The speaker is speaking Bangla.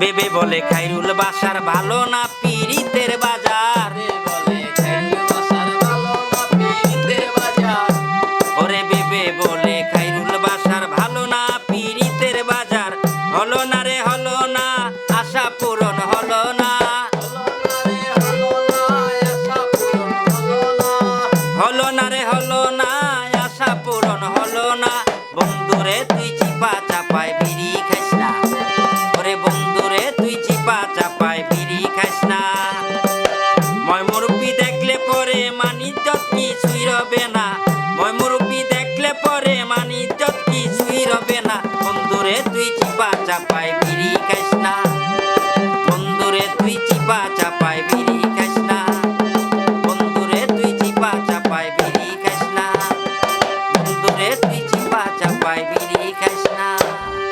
খাইরুল বাসার ভালো না পিরিতের বাজার। ওরে বেবে বলে খাইরুল বাসার ভালো না পিরিতের বাজার। হলো না রে হলো না আশা পূরণ হলো না। হলো না রে হলো না আশা পূরণ হলো না। বন্ধুরে তুই চিপা চাপায় তুই চিপা চাপায় বিড়ি খাইস না। ময় মুরব্বি দেখলে পরে মানিজ্জত কিছুই রবে না। ময় মুরব্বি দেখলে পরে মানিজ্জত কিছুই রবে না। বন্ধুরে তুই চিপা চাপায় বিড়ি খাইস না। বন্ধুরে তুই চিপা চাপায় বিড়ি খাইস না। বন্ধুরে তুই চিপা চাপায় বিড়ি খাইস না। বন্ধুরে তুই চিপা চাপায় বিড়ি খাইস না।